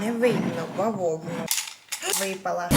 не видно бавовну. Випала.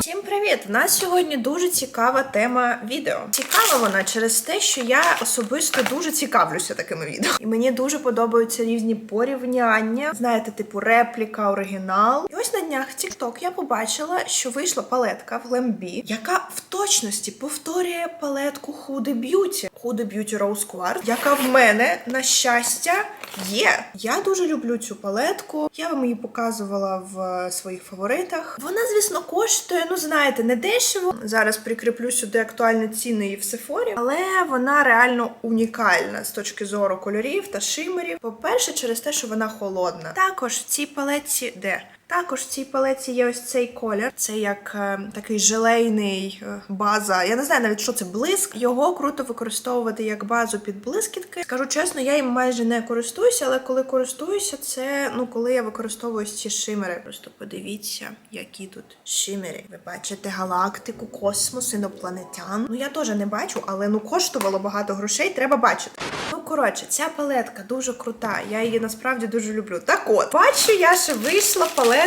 Всім привіт! У нас сьогодні дуже цікава тема відео. Цікава вона через те, що я особисто дуже цікавлюся такими відео. І мені дуже подобаються різні порівняння. Знаєте, типу репліка, оригінал. І ось на днях в TikTok я побачила, що вийшла палетка в Lembi, яка в точності повторює палетку Huda Beauty. Huda Beauty Rose Quartz, яка в мене, на щастя, є. Я дуже люблю цю палетку. Я вам її показувала в своїх фаворитах. Вона, звісно, коштує, ну знаєте, не дешево. Зараз прикріплю сюди актуальні ціни її в Сефорі, але вона реально унікальна з точки зору кольорів та шимерів. По-перше, через те, що вона холодна. Також в цій палетці де. Також в цій палеці є ось цей колір. Це як е, такий желейний е, база. Я не знаю навіть, що це блиск. Його круто використовувати як базу під блискітки. Скажу чесно, я їм майже не користуюся, але коли користуюся, це ну коли я використовую ці шимери. Просто подивіться, які тут шимери. Ви бачите галактику, космос, інопланетян. Ну я теж не бачу, але ну коштувало багато грошей. Треба бачити. Ну коротше, ця палетка дуже крута. Я її насправді дуже люблю. Так от, бачу, я ще вийшла палетка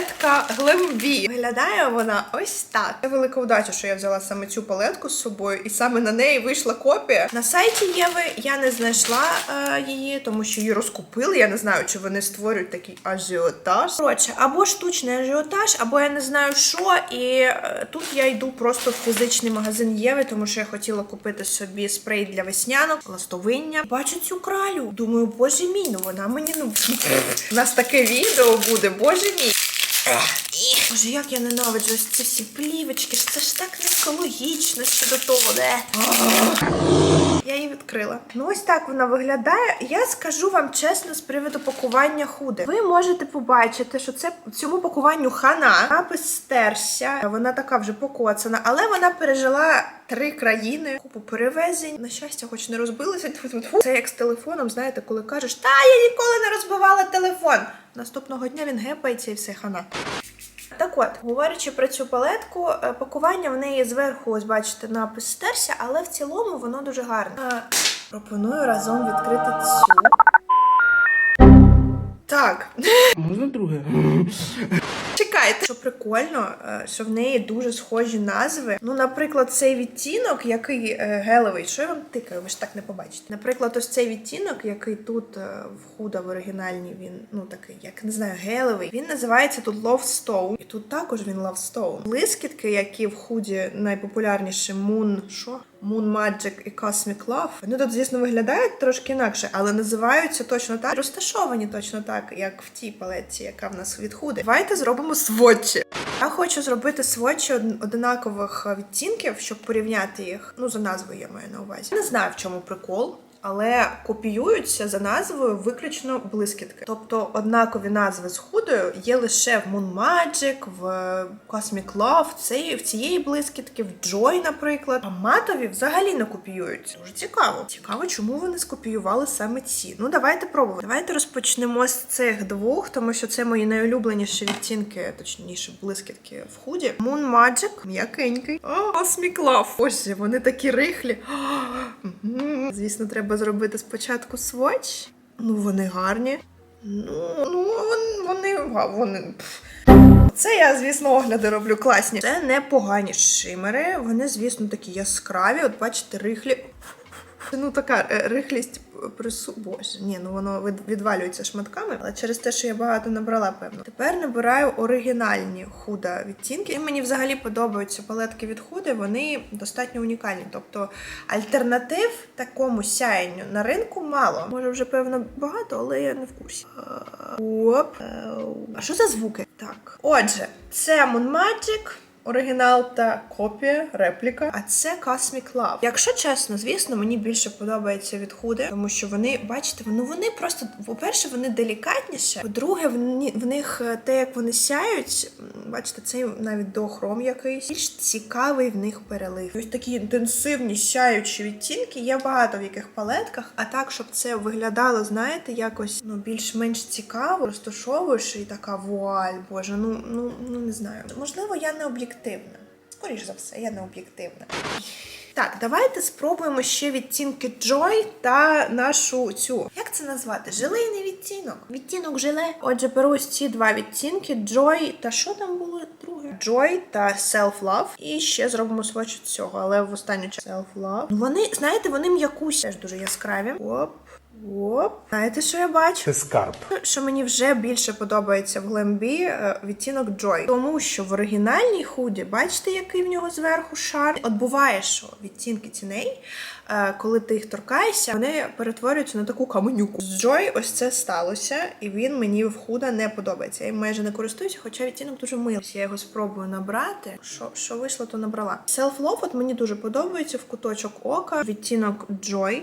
Глембі. Виглядає вона ось так. Це велика удача, що я взяла саме цю палетку з собою, і саме на неї вийшла копія. На сайті Єви я не знайшла е, її, тому що її розкупили. Я не знаю, чи вони створюють такий ажіотаж. Коротше, або штучний ажіотаж, або я не знаю що. І е, тут я йду просто в фізичний магазин Єви, тому що я хотіла купити собі спрей для веснянок, ластовиння. Бачу цю кралю. Думаю, боже мій, ну вона мені ну. У нас таке відео буде, боже мій. Ugh. Боже, як я ненавиджу ось ці всі плівочки, це ж так не екологічно ще до того. Де. Я її відкрила. Ну ось так вона виглядає. Я скажу вам чесно з приводу пакування худи. Ви можете побачити, що це цьому пакуванню хана напис стерся. Вона така вже покоцана, але вона пережила три країни, купу перевезень. На щастя, хоч не розбилася. Це як з телефоном, знаєте, коли кажеш, та я ніколи не розбивала телефон. Наступного дня він гепається і все хана. Так от, говорячи про цю палетку, е, пакування в неї зверху, ось бачите, напис стерся, але в цілому воно дуже гарне. Е, Пропоную разом відкрити цю. Так, Можна друге? Чекайте, що прикольно, е, що в неї дуже схожі назви. Ну, наприклад, цей відтінок, який е, гелевий, що я вам тикаю, ви ж так не побачите. Наприклад, ось цей відтінок, який тут е, в худа в оригінальній, він ну такий, як не знаю, гелевий. Він називається тут Love Stone. І тут також він Love Stone. Блискітки, які в худі найпопулярніші Moon, що? Moon Magic і Cosmic Love. Вони тут, звісно, виглядають трошки інакше, але називаються точно так, розташовані точно так, як в тій палетці, яка в нас від худи. Давайте зробимо сводчі. Я хочу зробити сводчі од- одинакових е, відтінків, щоб порівняти їх. Ну, за назвою я маю на увазі. Не знаю, в чому прикол. Але копіюються за назвою виключно блискітки. Тобто однакові назви з худою є лише в Moon Magic, в Cosmic Love, в цієї, блискітки, в Joy, наприклад. А матові взагалі не копіюються. Дуже цікаво. Цікаво, чому вони скопіювали саме ці. Ну, давайте пробувати. Давайте розпочнемо з цих двох, тому що це мої найулюбленіші відтінки, точніше, блискітки в худі. Moon Magic, м'якенький. О, Cosmic Love. Боже, вони такі рихлі. Звісно, треба зробити спочатку сводч. Ну, вони гарні. Ну, ну вон- вони. вони... пф. Це я, звісно, огляди роблю класні. Це непогані шимери. Вони, звісно, такі яскраві. От бачите, рихлі. Ну, така е, рихлість прису... Боже, ні, ну воно відвалюється шматками, але через те, що я багато набрала, певно. Тепер набираю оригінальні худа відтінки. І мені взагалі подобаються палетки від худи, вони достатньо унікальні. Тобто альтернатив такому сяєнню на ринку мало. Може, вже певно багато, але я не в курсі. Е, Оп. А що за звуки? Так. Отже, це Moon Magic. Оригінал та копія, репліка. А це Cosmic Love. Якщо чесно, звісно, мені більше подобається від худи, тому що вони, бачите, ну вони просто, по-перше, вони делікатніше. По-друге, в, в них е, те, як вони сяють, бачите, це навіть дохром якийсь. Більш цікавий в них перелив. Ось такі інтенсивні сяючі відтінки є багато в яких палетках, а так, щоб це виглядало, знаєте, якось ну більш-менш цікаво, розташовуєш і така вуаль, боже, ну ну ну не знаю. Можливо, я не об'єктивна. Скоріш за все, я не об'єктивна. Так, давайте спробуємо ще відтінки Joy та нашу цю. Як це назвати? Желейний відтінок. відтінок. Желе. Отже, беру ось ці два відтінки: Joy та що там було друге? Joy та Self Love. І ще зробимо сводч від цього, але в останню чергу Self Love. Вони, знаєте, вони м'якусі. Теж дуже яскраві. Оп. Оп. Знаєте, що я бачу? Це скарб. Що мені вже більше подобається в глембі відтінок Joy. Тому що в оригінальній худі, бачите, який в нього зверху шар. От буває, що відтінки ціней, е, коли ти їх торкаєшся, вони перетворюються на таку каменюку. З Joy ось це сталося, і він мені в худа не подобається. Я їм майже не користуюся, хоча відтінок дуже милий. Я його спробую набрати. Що, що вийшло, то набрала. Self Love от мені дуже подобається в куточок ока. Відтінок Joy.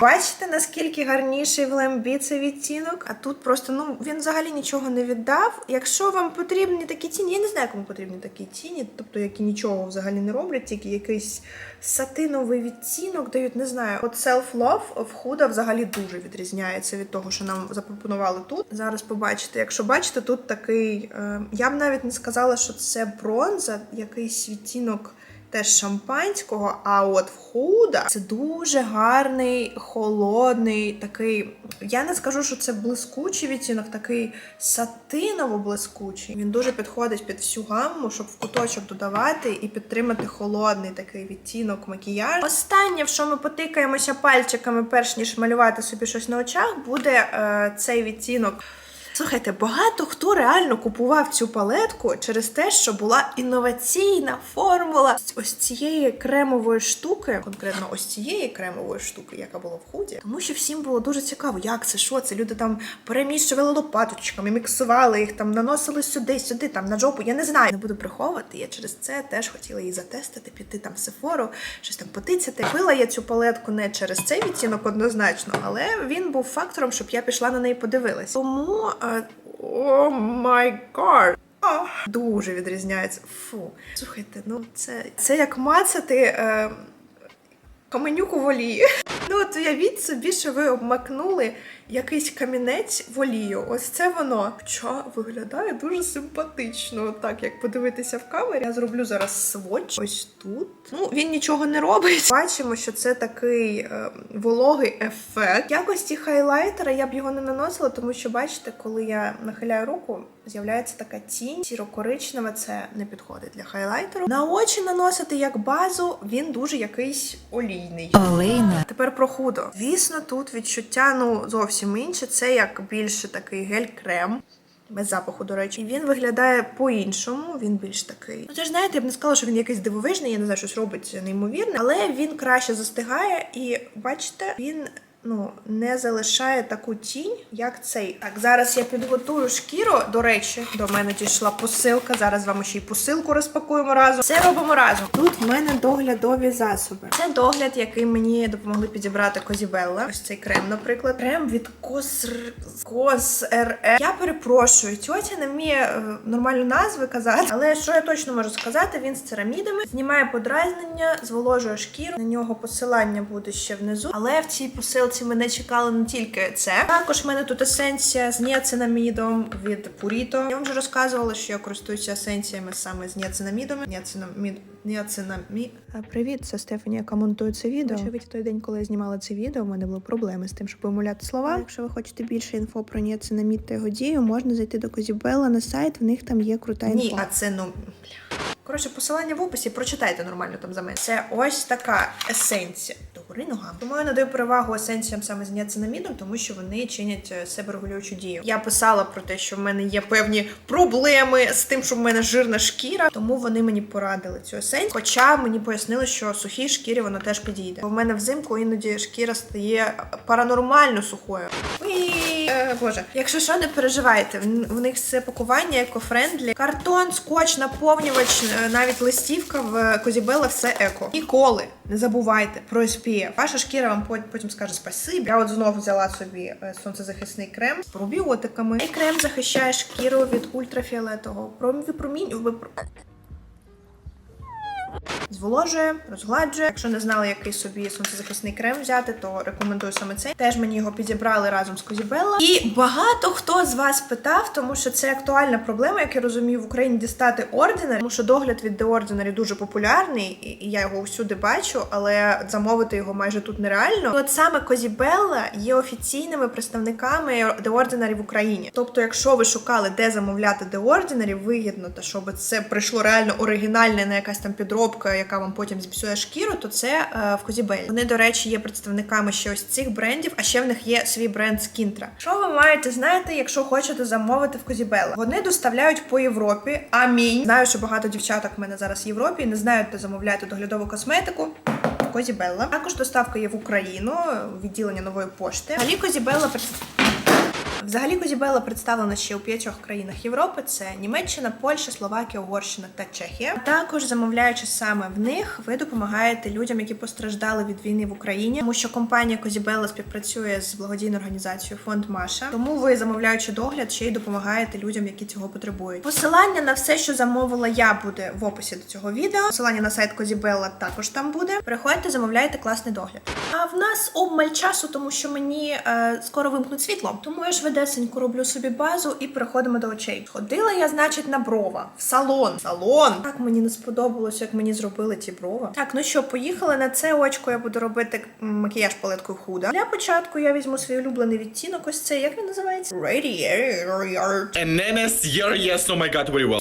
Бачите, наскільки гарніший в лембі цей відтінок? А тут просто ну він взагалі нічого не віддав. Якщо вам потрібні такі тіні, я не знаю, кому потрібні такі тіні, тобто які нічого взагалі не роблять, тільки якийсь сатиновий відтінок дають. Не знаю. От self-love в худа взагалі дуже відрізняється від того, що нам запропонували тут. Зараз побачите. Якщо бачите, тут такий. Е, я б навіть не сказала, що це бронза, якийсь відтінок теж шампанського. А от в худа це дуже гарний, холодний, такий. Я не скажу, що це блискучий відтінок, такий сатиново-блискучий. Він дуже підходить під всю гамму, щоб в куточок додавати і підтримати холодний такий відтінок макіяж. Останнє, в що ми потикаємося пальчиками, перш ніж малювати собі щось на очах, буде е, цей відтінок. Слухайте, багато хто реально купував цю палетку через те, що була інноваційна формула ось цієї кремової штуки, конкретно ось цієї кремової штуки, яка була в худі. Тому що всім було дуже цікаво, як це, що це. Люди там переміщували лопаточками, міксували їх, там наносили сюди, сюди, там на жопу. Я не знаю, не буду приховувати. Я через це теж хотіла її затестити, піти там в Сефору, щось там потицяти. Купила я цю палетку не через цей відтінок однозначно, але він був фактором, щоб я пішла на неї подивилась. Тому е, о май гад. Дуже відрізняється. Фу. Слухайте, ну це, це як мацати е, каменюку волі. Ну, от уявіть собі, що ви обмакнули якийсь камінець в олію. Ось це воно. Хоча виглядає дуже симпатично. Так, як подивитися в камері. Я зроблю зараз сводч. Ось тут. Ну, він нічого не робить. Бачимо, що це такий е, вологий ефект. Якості хайлайтера я б його не наносила, тому що, бачите, коли я нахиляю руку, з'являється така тінь сіро-коричнева. Це не підходить для хайлайтеру. На очі наносити як базу, він дуже якийсь олійний. Олейна. Тепер про худо. Звісно, тут відчуття ну зовсім інше. Це як більше такий гель-крем. Без запаху, до речі, і він виглядає по-іншому. Він більш такий. Ну, це ж знаєте, я б не сказала, що він якийсь дивовижний, я не знаю, щось робить неймовірне, але він краще застигає, і бачите, він ну не залишає таку тінь, як цей. Так, зараз я підготую шкіру. До речі, до мене дійшла посилка. Зараз з вами ще й посилку розпакуємо разом. Все робимо разом. Тут в мене доглядові засоби. Це догляд, який мені допомогли підібрати Козібелла. Ось цей крем, наприклад. Крем від Коср... Кос.РЕ. Я перепрошую, тьотя не вміє е, нормальну назви казати. Але що я точно можу сказати, він з церамідами знімає подразнення, зволожує шкіру. На нього посилання буде ще внизу. Але в цій посилці мене чекали не тільки це. Також в мене тут есенція з ніацинамідом від Purito. Я вам вже розказувала, що я користуюся есенціями саме з ніацинамідом. Ніацинамід... Ніацинамід... Привіт, це Стефані, яка монтує це відео. Очевидь, в той день, коли я знімала це відео, у мене були проблеми з тим, щоб вимовляти слова. Якщо ви хочете більше інфо про ніацинамід та його дію, можна зайти до Козібела на сайт, в них там є крута інфо. Ні, а це ну. Коротше, посилання в описі, прочитайте нормально там за мене. Це ось така есенція. Догори ногам. Тому я надаю перевагу есенціям саме з ніацинамідом, тому що вони чинять е, себорегулюючу дію. Я писала про те, що в мене є певні проблеми з тим, що в мене жирна шкіра, тому вони мені порадили цю есенцію. Хоча мені пояснили, що сухій шкірі вона теж підійде. Бо в мене взимку іноді шкіра стає паранормально сухою. Е, Боже, якщо що, не переживайте, в них все пакування екофрендлі. Картон, скотч, наповнювач, е, навіть листівка в Козібела все еко. Ніколи не забувайте про SPF. Ваша шкіра вам пот- потім скаже спасибі. Я от знову взяла собі е, сонцезахисний крем з пробіотиками. Цей крем захищає шкіру від ультрафіолетового промі- випромінь... випро- зволожує, розгладжує. Якщо не знали, який собі сонцезахисний крем взяти, то рекомендую саме цей. Теж мені його підібрали разом з Козібелла. І багато хто з вас питав, тому що це актуальна проблема, як я розумію, в Україні дістати ординар, тому що догляд від The Ordinary дуже популярний, і- я його всюди бачу, але замовити його майже тут нереально. І от саме Козібелла є офіційними представниками The Ordinary в Україні. Тобто, якщо ви шукали, де замовляти The Ordinary, вигідно, та щоб це прийшло реально оригінальне, не якась там підробка, яка вам потім зіпсує шкіру, то це е, в Козібелі. Вони, до речі, є представниками ще ось цих брендів, а ще в них є свій бренд Скінтра. Що ви маєте знати, якщо хочете замовити в Козібелла? Вони доставляють по Європі. Амінь. Знаю, що багато дівчаток в мене зараз в Європі не знають, де замовляти доглядову косметику. Козібелла. Також доставка є в Україну, відділення нової пошти. Взагалі Козібелла Взагалі Козібелла представлена ще у п'ятьох країнах Європи: це Німеччина, Польща, Словакія, Угорщина та Чехія. Також замовляючи саме в них, ви допомагаєте людям, які постраждали від війни в Україні, тому що компанія Козібелла співпрацює з благодійною організацією Фонд Маша. Тому ви, замовляючи догляд, ще й допомагаєте людям, які цього потребують. Посилання на все, що замовила я, буде в описі до цього відео. Посилання на сайт Козібелла також там буде. Приходьте, замовляйте класний догляд. А в нас обмаль часу, тому що мені е, скоро вимкнуть світло. Тому я швидесенько роблю собі базу і переходимо до очей. Ходила я, значить, на брова в салон. Салон. Так мені не сподобалось, як мені зробили ті брова. Так, ну що, поїхали на це очко. Я буду робити макіяж палеткою худа. Для початку я візьму свій улюблений відтінок. Ось це як він називається? Radiator. And then it's your yes, oh my god, very well.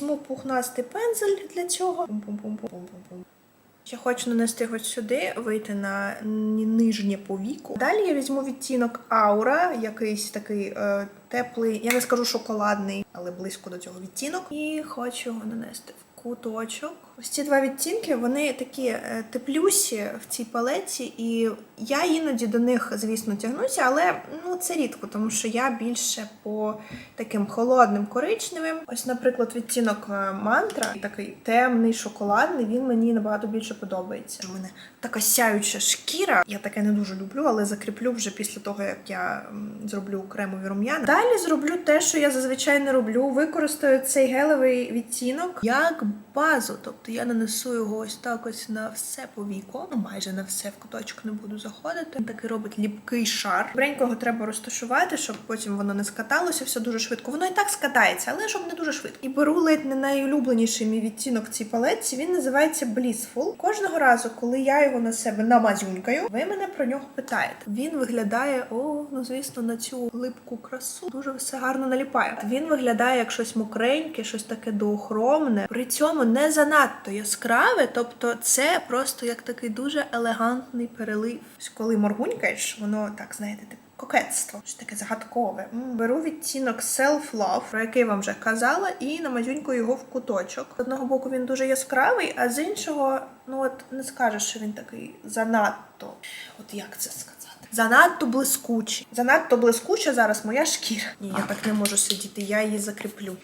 Я хочу нанести ось сюди, вийти на нижнє повіку. Далі я візьму відтінок аура, якийсь такий е, теплий, я не скажу шоколадний, але близько до цього відтінок. І хочу його нанести в куточок. Ось ці два відтінки, вони такі е, теплюсі в цій палеті, і я іноді до них, звісно, тягнуся, але ну це рідко, тому що я більше по таким холодним коричневим. Ось, наприклад, відтінок е, мантра, такий темний, шоколадний, він мені набагато більше подобається. У мене така сяюча шкіра. Я таке не дуже люблю, але закріплю вже після того, як я зроблю кремові рум'яна. Далі зроблю те, що я зазвичай не роблю. Використаю цей гелевий відтінок як базу. Тобто я нанесу його ось так ось на все повіко. Ну майже на все в куточок не буду заходити. Він такий робить ліпкий шар. Бренько його треба розташувати, щоб потім воно не скаталося все дуже швидко. Воно і так скатається, але щоб не дуже швидко. І беру ледь не найулюбленіший мій відтінок цій палетці. Він називається Blissful. Кожного разу, коли я його на себе намазюнькаю, ви мене про нього питаєте. Він виглядає, о, ну звісно, на цю липку красу дуже все гарно наліпає. Він виглядає як щось мокреньке, щось таке доохромне. При цьому не занадто яскраве, тобто це просто як такий дуже елегантний перелив. Коли моргунькаєш, воно так знаєте, типу. Кокетство, що таке загадкове. Беру відтінок Self-Love, про який вам вже казала, і намазюнькую його в куточок. З одного боку він дуже яскравий, а з іншого, ну от не скажеш, що він такий занадто. От як це сказати? Занадто блискучий. Занадто блискуча зараз моя шкіра. Ні, я так не можу сидіти, я її закріплю.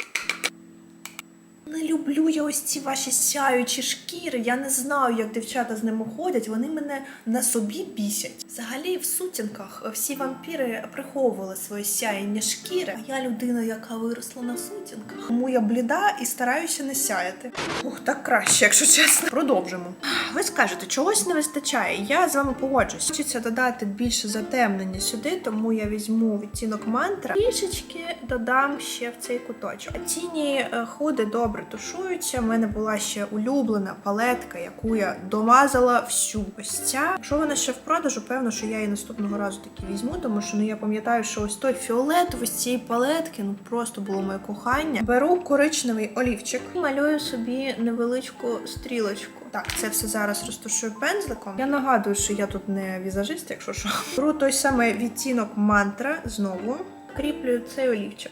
Не люблю я ось ці ваші сяючі шкіри. Я не знаю, як дівчата з ними ходять. Вони мене на собі бісять. Взагалі, в сутінках всі вампіри приховували своє сяєння шкіри. А я людина, яка виросла на сутінках. Тому я бліда і стараюся не сяяти. Ох, так краще, якщо чесно. Продовжимо. Ви скажете, чогось не вистачає. Я з вами погоджусь. Хочеться додати більше затемнення сюди, тому я візьму відтінок мантра. Трішечки додам ще в цей куточок. А Тіні е, худи добре тушуються. У мене була ще улюблена палетка, яку я домазала всю. Ось ця. Якщо вона ще в продажу, певно, що я її наступного разу таки візьму, тому що ну я пам'ятаю, що ось той фіолетовий з цієї палетки, ну просто було моє кохання. Беру коричневий олівчик, малюю собі невеличку стрілочку. Так, це все зараз розташую пензликом. Я нагадую, що я тут не візажист, якщо що. Беру той самий відтінок мантра знову. Кріплюю цей олівчик.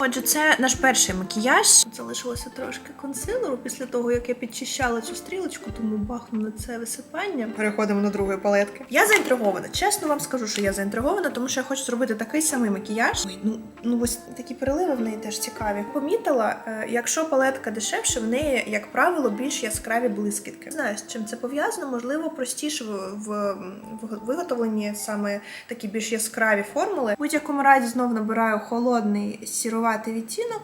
Отже, це наш перший макіяж. Залишилося трошки консилеру після того, як я підчищала цю стрілочку, тому бахну на це висипання. Переходимо до другої палетки. Я заінтригована. Чесно вам скажу, що я заінтригована, тому що я хочу зробити такий самий макіяж. Ой, ну, ну ось такі переливи в неї теж цікаві. Помітила, е, якщо палетка дешевше, в неї, як правило, більш яскраві блискітки. Знаю, з чим це пов'язано, можливо, простіше в, в, в виготовленні саме такі більш яскраві формули. В будь-якому разі знов набираю холодний сіруватий відтінок.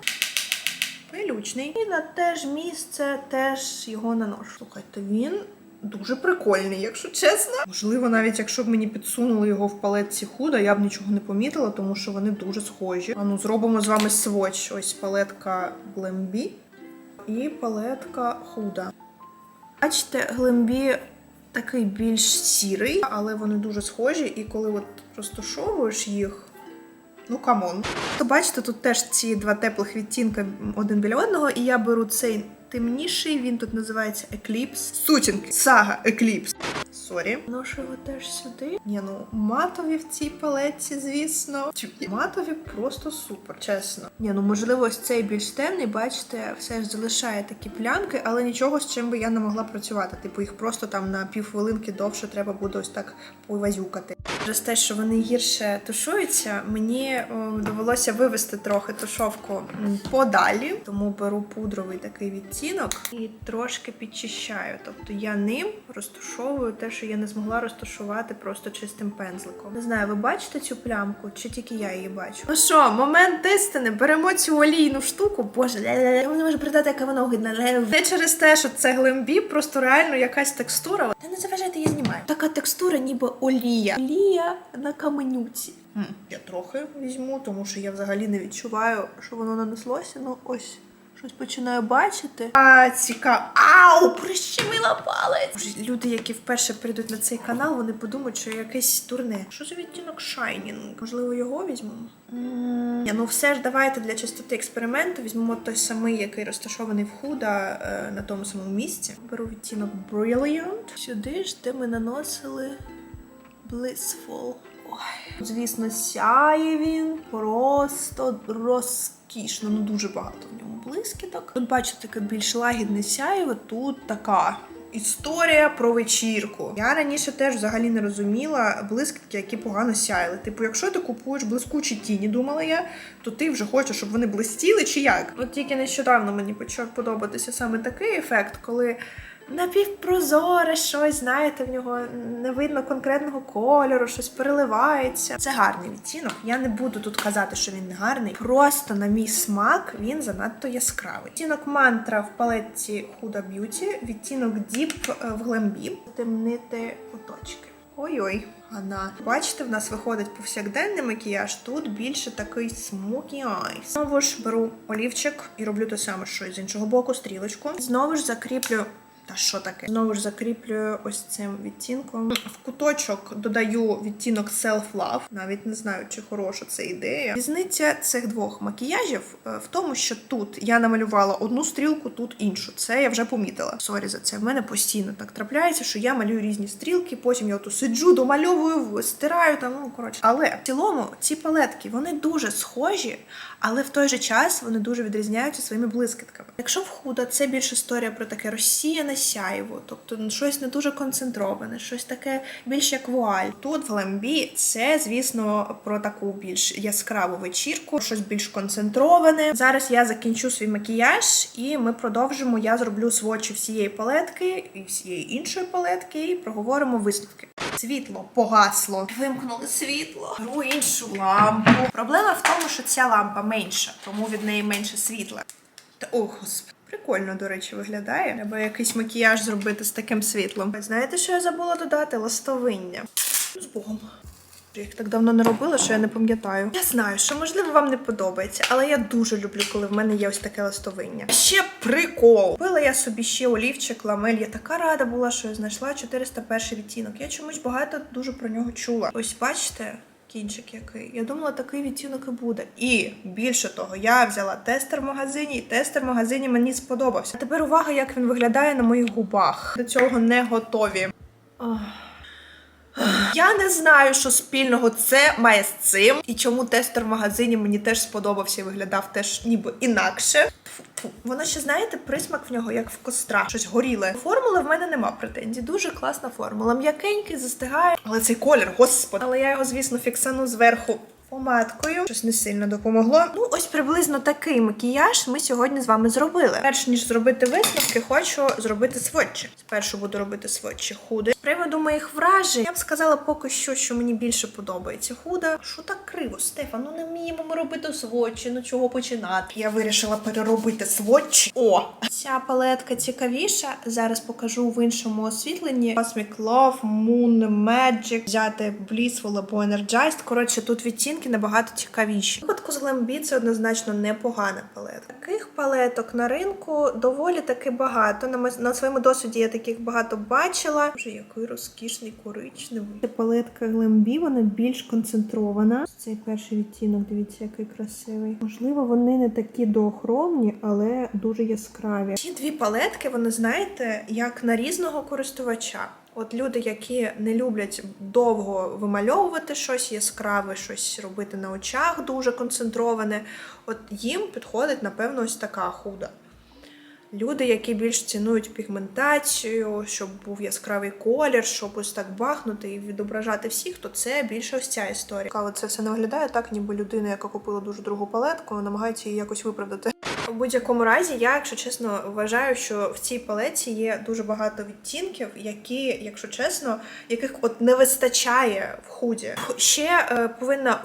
Пилючний. І на те ж місце теж його наношу. Слухайте, він дуже прикольний, якщо чесно. Можливо, навіть якщо б мені підсунули його в палетці худа, я б нічого не помітила, тому що вони дуже схожі. А ну зробимо з вами сводч. Ось палетка Глембі і палетка худа. Бачите, Глембі такий більш сірий, але вони дуже схожі, і коли от розташовуєш їх. Ну, камон. То бачите, тут теж ці два теплих відтінка один біля одного, і я беру цей темніший, він тут називається Eclipse. Сутінки. Сага Eclipse. Сорі. Ношу його теж сюди. Ні, ну матові в цій палетці, звісно. Тю, Матові просто супер, чесно. Ні, ну можливо, ось цей більш темний, бачите, все ж залишає такі плянки, але нічого з чим би я не могла працювати. Типу, їх просто там на півхвилинки довше треба буде ось так повазюкати. Через те, що вони гірше тушуються, мені довелося вивести трохи тушовку подалі, тому беру пудровий такий відтінок і трошки підчищаю. Тобто я ним розтушовую те, що я не змогла розташувати просто чистим пензликом. Не знаю, ви бачите цю плямку, чи тільки я її бачу? Ну що, момент істини, беремо цю олійну штуку. Боже, я не можу передати, яка вона огидна. Не через те, що це глембі, просто реально якась текстура. Та не заважайте, я знімаю. Така текстура, ніби олія. Олія на каменюці. Я трохи візьму, тому що я взагалі не відчуваю, що воно нанеслося. Ну ось. Щось починаю бачити. А цікаво. Ау! Прищемила палець! Люди, які вперше прийдуть на цей канал, вони подумають, що якесь турне. Що за відтінок Shining? Можливо, його візьмемо? Ні, ну все ж давайте для чистоти експерименту візьмемо той самий, який розташований в худа е, на тому самому місці. Беру відтінок Brilliant. Сюди ж, де ми наносили Blissful. Ой. Звісно, сяє він просто розкішно. Ну дуже багато в ньому блискіток. Тут бачите, таке більш лагідне сяєво, тут така. Історія про вечірку. Я раніше теж взагалі не розуміла блискітки, які погано сяяли. Типу, якщо ти купуєш блискучі тіні, думала я, то ти вже хочеш, щоб вони блистіли чи як? От тільки нещодавно мені почав подобатися саме такий ефект, коли напівпрозоре щось, знаєте, в нього не видно конкретного кольору, щось переливається. Це гарний відтінок. Я не буду тут казати, що він не гарний. Просто на мій смак він занадто яскравий. Відтінок мантра в палетці Huda Beauty, відтінок Deep е, в глембі, темнити оточки. Ой-ой, Ана. Бачите, в нас виходить повсякденний макіяж. Тут більше такий смокі айс. Знову ж беру олівчик і роблю те саме, що і з іншого боку, стрілочку. Знову ж закріплю. Та що таке? Знову ж закріплюю ось цим відтінком. В куточок додаю відтінок Self Love. Навіть не знаю, чи хороша це ідея. Різниця цих двох макіяжів е, в тому, що тут я намалювала одну стрілку, тут іншу. Це я вже помітила. Сорі за це. В мене постійно так трапляється, що я малюю різні стрілки, потім я ото сиджу, домальовую, стираю там. Ну коротше. Але в цілому ці палетки вони дуже схожі, але в той же час вони дуже відрізняються своїми блискітками. Якщо в худа це більш історія про таке розсіяне сяйво, тобто ну, щось не дуже концентроване, щось таке більш як вуаль. Тут в ламбі це, звісно, про таку більш яскраву вечірку, щось більш концентроване. Зараз я закінчу свій макіяж, і ми продовжимо. Я зроблю свочі всієї палетки і всієї іншої палетки, і проговоримо висновки. Світло погасло. Вимкнули світло. Беру іншу лампу. Проблема в тому, що ця лампа менша, тому від неї менше світла. Та о, господи. Прикольно, до речі, виглядає. Треба якийсь макіяж зробити з таким світлом. Знаєте, що я забула додати? Ластовиння. З Богом. Я їх так давно не робила, що я не пам'ятаю. Я знаю, що можливо вам не подобається, але я дуже люблю, коли в мене є ось таке ластовиння. Ще прикол. Купила я собі ще олівчик ламель. Я така рада була, що я знайшла 401 відтінок. Я чомусь багато дуже про нього чула. Ось бачите. Кінчик який. Я думала, такий відтінок і буде. І більше того, я взяла тестер в магазині, і тестер в магазині мені сподобався. А тепер увага, як він виглядає на моїх губах. До цього не готові. Ох. Я не знаю, що спільного це має з цим, і чому тестер в магазині мені теж сподобався і виглядав теж ніби інакше. Воно ще, знаєте, присмак в нього як в костра, щось горіле. Формули в мене нема претензій. Дуже класна формула. М'якенький, застигає. Але цей колір, господи. Але я його, звісно, фіксану зверху помадкою. Щось не сильно допомогло. Ну, ось приблизно такий макіяж ми сьогодні з вами зробили. Перш ніж зробити висновки, хочу зробити сводчі. Спершу буду робити сводчі худи. З приводу моїх вражень, я б сказала поки що, що мені більше подобається худа. Що так криво, Стефан? Ну не вміємо ми робити сводчі, ну чого починати? Я вирішила переробити сводчі. О! Ця палетка цікавіша. Зараз покажу в іншому освітленні. Cosmic Love, Moon Magic, взяти Blissful або Energized. Коротше, тут відтінки набагато цікавіші. В випадку з Glambi це однозначно непогана палетка. Таких палеток на ринку доволі таки багато. На, на своєму досвіді я таких багато бачила. Боже, який розкішний коричневий. Це палетка Glambi, вона більш концентрована. Цей перший відтінок, дивіться, який красивий. Можливо, вони не такі доохромні, але дуже яскраві. Ці дві палетки, вони знаєте, як на різного користувача. От люди, які не люблять довго вимальовувати щось яскраве, щось робити на очах дуже концентроване, от їм підходить, напевно, ось така худа. Люди, які більш цінують пігментацію, щоб був яскравий колір, щоб ось так бахнути і відображати всіх, то це більше ось ця історія. Цікаво, це все не виглядає так, ніби людина, яка купила дуже дорогу палетку, намагається її якось виправдати. У будь-якому разі, я, якщо чесно, вважаю, що в цій палеті є дуже багато відтінків, які, якщо чесно, яких от не вистачає в худі. Ще е, повинна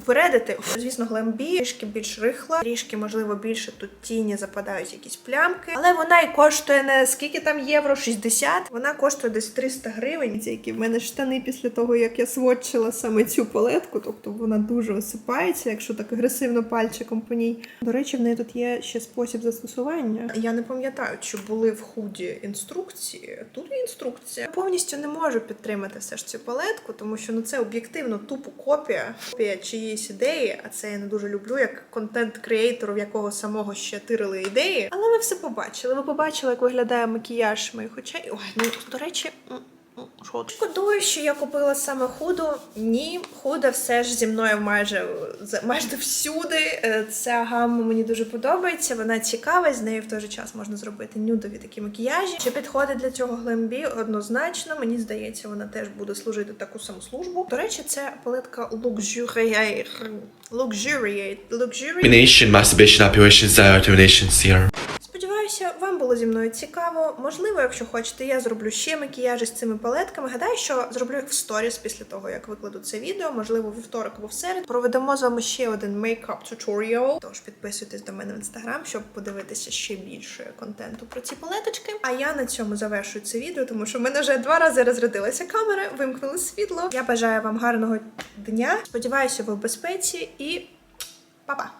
попередити, звісно, глембі трішки більш рихла, трішки, можливо, більше тут тіні западають якісь плямки. Але вона і коштує не скільки там євро, 60. Вона коштує десь 300 гривень. Це які в мене штани після того, як я сводчила саме цю палетку, тобто вона дуже осипається, якщо так агресивно пальчиком по ній. До речі, в неї тут є ще спосіб застосування. Я не пам'ятаю, чи були в худі інструкції. Тут є інструкція. Повністю не можу підтримати все ж цю палетку, тому що ну це об'єктивно тупо копія, копія чиїсь ідеї. А це я не дуже люблю, як контент-креатору, в якого самого ще тирили ідеї. Але ви все побачили. Ви побачили, як виглядає макіяж моїх очей. Ой, ну до речі. Шкодую, що я купила саме худу. Ні, худа все ж зі мною майже з- майже всюди. Е, Ця гамма мені дуже подобається. Вона цікава, з нею в той же час можна зробити нюдові такі макіяжі. Чи підходить для цього глембі? Однозначно, мені здається, вона теж буде служити таку саму службу. До речі, це палетка Luxuriate. Luxuriate. Luxuriate. Domination, masturbation, termination, serum. Сподіваюся, вам було зі мною цікаво. Можливо, якщо хочете, я зроблю ще макіяжі з цими палетками. Гадаю, що зроблю їх в сторіс після того, як викладу це відео. Можливо, вівторок або в середу. Проведемо з вами ще один мейкап туторіал. Тож підписуйтесь до мене в інстаграм, щоб подивитися ще більше контенту про ці палеточки. А я на цьому завершую це відео, тому що в мене вже два рази розрядилася камера, вимкнули світло. Я бажаю вам гарного дня. Сподіваюся, ви в безпеці і па-па!